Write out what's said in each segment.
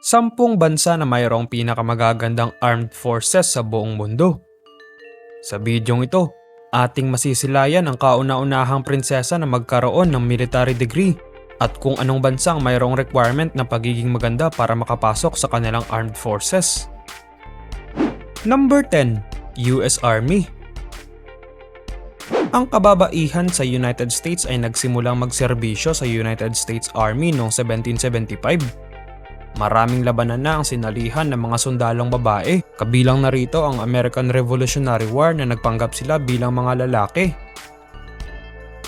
Sampung bansa na mayroong pinakamagagandang armed forces sa buong mundo. Sa bidyong ito, ating masisilayan ang kauna-unahang prinsesa na magkaroon ng military degree at kung anong bansang mayroong requirement na pagiging maganda para makapasok sa kanilang armed forces. Number 10. US Army Ang kababaihan sa United States ay nagsimulang magserbisyo sa United States Army noong 1775. Maraming labanan na ang sinalihan ng mga sundalong babae, kabilang na rito ang American Revolutionary War na nagpanggap sila bilang mga lalaki.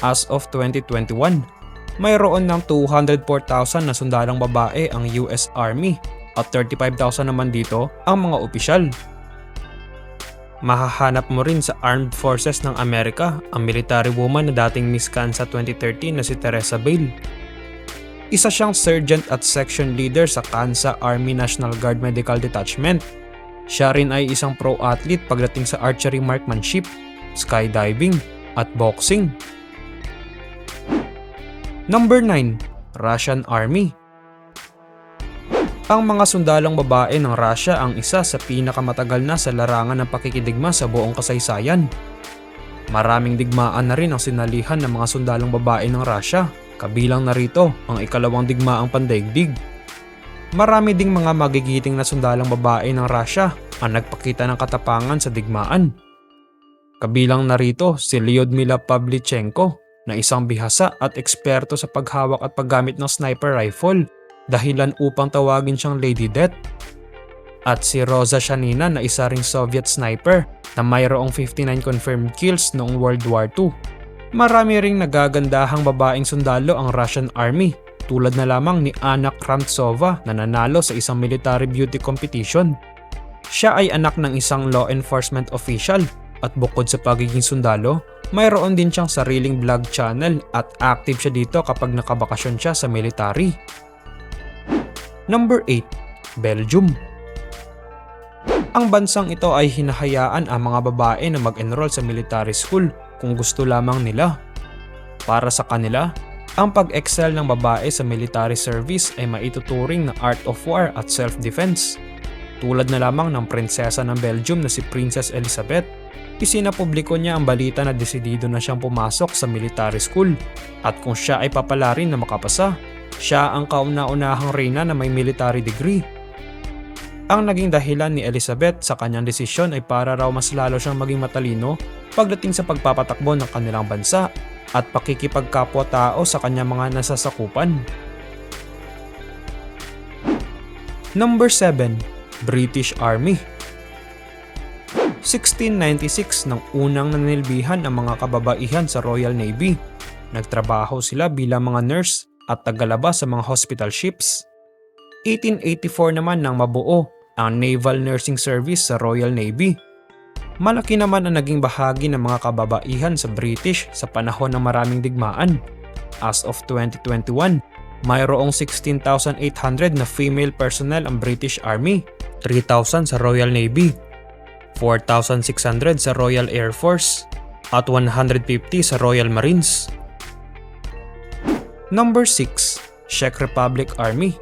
As of 2021, mayroon ng 204,000 na sundalong babae ang US Army at 35,000 naman dito ang mga opisyal. Mahahanap mo rin sa Armed Forces ng Amerika ang military woman na dating Miss Kansas 2013 na si Teresa Bale. Isa siyang sergeant at section leader sa Kansas Army National Guard Medical Detachment. Siya rin ay isang pro athlete pagdating sa archery marksmanship, skydiving, at boxing. Number 9. Russian Army Ang mga sundalong babae ng Russia ang isa sa pinakamatagal na sa larangan ng pakikidigma sa buong kasaysayan. Maraming digmaan na rin ang sinalihan ng mga sundalong babae ng Russia, kabilang na rito ang ikalawang digmaang pandaigdig. Marami ding mga magigiting na sundalong babae ng Russia ang nagpakita ng katapangan sa digmaan. Kabilang narito si Lyudmila Pavlichenko na isang bihasa at eksperto sa paghawak at paggamit ng sniper rifle dahilan upang tawagin siyang Lady Death. At si Rosa Shanina na isa ring Soviet sniper na mayroong 59 confirmed kills noong World War II. Marami ring nagagandahang babaeng sundalo ang Russian Army tulad na lamang ni Anna Kramtsova na nanalo sa isang military beauty competition. Siya ay anak ng isang law enforcement official at bukod sa pagiging sundalo, mayroon din siyang sariling vlog channel at active siya dito kapag nakabakasyon siya sa military. Number 8. Belgium Ang bansang ito ay hinahayaan ang mga babae na mag-enroll sa military school kung gusto lamang nila. Para sa kanila, ang pag-excel ng babae sa military service ay maituturing na art of war at self-defense. Tulad na lamang ng prinsesa ng Belgium na si Princess Elizabeth isinapubliko niya ang balita na desidido na siyang pumasok sa military school at kung siya ay papalarin na makapasa, siya ang kauna-unahang reyna na may military degree. Ang naging dahilan ni Elizabeth sa kanyang desisyon ay para raw mas lalo siyang maging matalino pagdating sa pagpapatakbo ng kanilang bansa at pakikipagkapwa-tao sa kanyang mga nasasakupan. Number 7. British Army 1696 nang unang nanilbihan ang mga kababaihan sa Royal Navy. Nagtrabaho sila bilang mga nurse at tagalaba sa mga hospital ships. 1884 naman nang mabuo ang Naval Nursing Service sa Royal Navy. Malaki naman ang naging bahagi ng mga kababaihan sa British sa panahon ng maraming digmaan. As of 2021, mayroong 16,800 na female personnel ang British Army, 3,000 sa Royal Navy, 4,600 sa Royal Air Force at 150 sa Royal Marines. Number 6. Czech Republic Army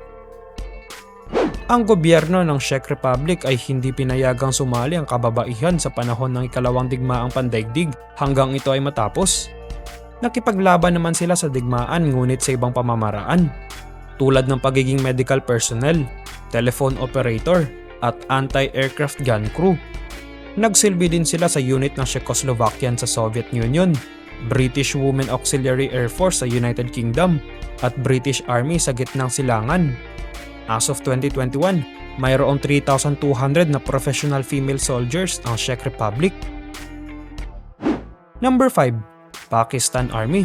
Ang gobyerno ng Czech Republic ay hindi pinayagang sumali ang kababaihan sa panahon ng ikalawang digmaang pandaigdig hanggang ito ay matapos. Nakipaglaban naman sila sa digmaan ngunit sa ibang pamamaraan tulad ng pagiging medical personnel, telephone operator at anti-aircraft gun crew. Nagsilbi din sila sa unit ng Czechoslovakian sa Soviet Union, British Women Auxiliary Air Force sa United Kingdom, at British Army sa gitnang silangan. As of 2021, mayroong 3,200 na professional female soldiers ang Czech Republic. Number 5. Pakistan Army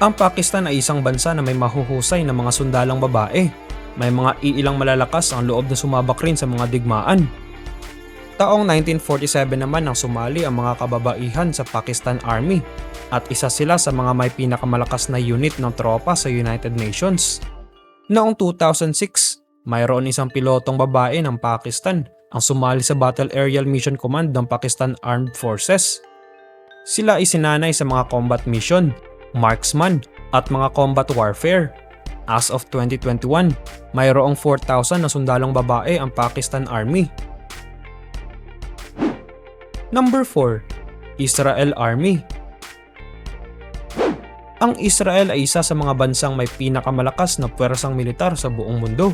Ang Pakistan ay isang bansa na may mahuhusay na mga sundalang babae may mga iilang malalakas ang loob na sumabak rin sa mga digmaan. Taong 1947 naman nang sumali ang mga kababaihan sa Pakistan Army at isa sila sa mga may pinakamalakas na unit ng tropa sa United Nations. Noong 2006, mayroon isang pilotong babae ng Pakistan ang sumali sa Battle Aerial Mission Command ng Pakistan Armed Forces. Sila ay sinanay sa mga combat mission, marksman at mga combat warfare As of 2021, mayroong 4,000 na sundalong babae ang Pakistan Army. Number 4. Israel Army Ang Israel ay isa sa mga bansang may pinakamalakas na puwersang militar sa buong mundo.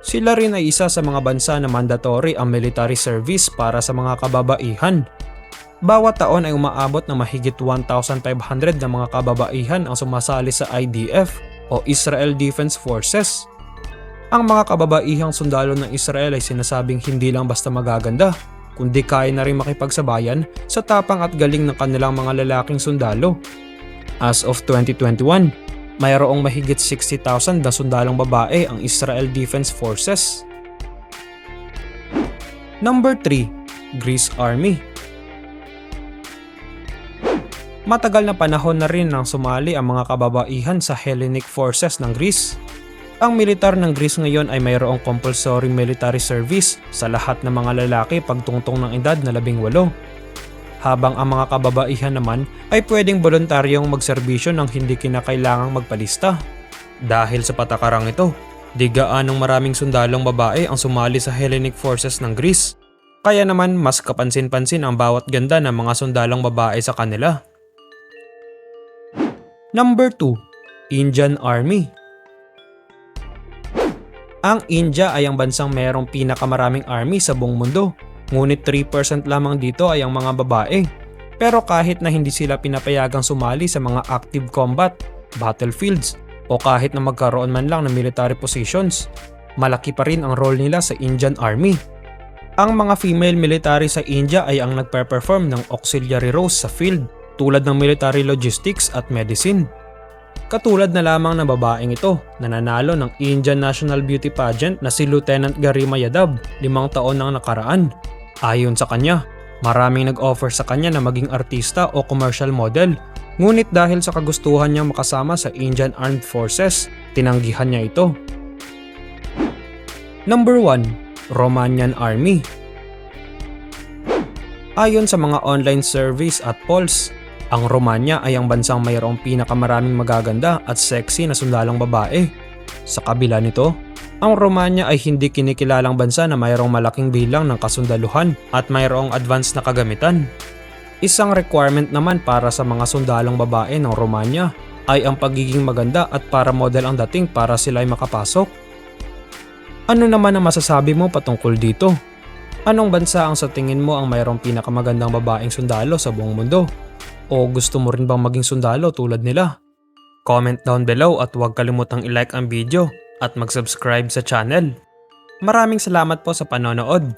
Sila rin ay isa sa mga bansa na mandatory ang military service para sa mga kababaihan. Bawat taon ay umaabot ng mahigit 1,500 na mga kababaihan ang sumasali sa IDF o Israel Defense Forces. Ang mga kababaihang sundalo ng Israel ay sinasabing hindi lang basta magaganda, kundi kaya na rin makipagsabayan sa tapang at galing ng kanilang mga lalaking sundalo. As of 2021, mayroong mahigit 60,000 na sundalong babae ang Israel Defense Forces. Number 3. Greece Army Matagal na panahon na rin nang sumali ang mga kababaihan sa Hellenic Forces ng Greece. Ang militar ng Greece ngayon ay mayroong compulsory military service sa lahat ng mga lalaki pagtungtong ng edad na 18 habang ang mga kababaihan naman ay pwedeng voluntaryong magserbisyo ng hindi kinakailangang magpalista. Dahil sa patakarang ito, di gaanong maraming sundalong babae ang sumali sa Hellenic Forces ng Greece. Kaya naman mas kapansin-pansin ang bawat ganda ng mga sundalong babae sa kanila. Number 2. Indian Army Ang India ay ang bansang mayroong pinakamaraming army sa buong mundo Ngunit 3% lamang dito ay ang mga babae. Pero kahit na hindi sila pinapayagang sumali sa mga active combat, battlefields, o kahit na magkaroon man lang ng military positions, malaki pa rin ang role nila sa Indian Army. Ang mga female military sa India ay ang nagpe-perform ng auxiliary roles sa field tulad ng military logistics at medicine. Katulad na lamang ng babaeng ito na nanalo ng Indian National Beauty Pageant na si Lieutenant Garima Yadav limang taon nang nakaraan Ayon sa kanya, maraming nag-offer sa kanya na maging artista o commercial model. Ngunit dahil sa kagustuhan niyang makasama sa Indian Armed Forces, tinanggihan niya ito. Number 1. Romanian Army Ayon sa mga online service at polls, ang Romania ay ang bansang mayroong pinakamaraming magaganda at sexy na sundalong babae. Sa kabila nito, ang Romania ay hindi kinikilalang bansa na mayroong malaking bilang ng kasundaluhan at mayroong advanced na kagamitan. Isang requirement naman para sa mga sundalong babae ng Romania ay ang pagiging maganda at para model ang dating para sila ay makapasok. Ano naman ang masasabi mo patungkol dito? Anong bansa ang sa tingin mo ang mayroong pinakamagandang babaeng sundalo sa buong mundo? O gusto mo rin bang maging sundalo tulad nila? Comment down below at huwag kalimutang i-like ang video at mag-subscribe sa channel. Maraming salamat po sa panonood.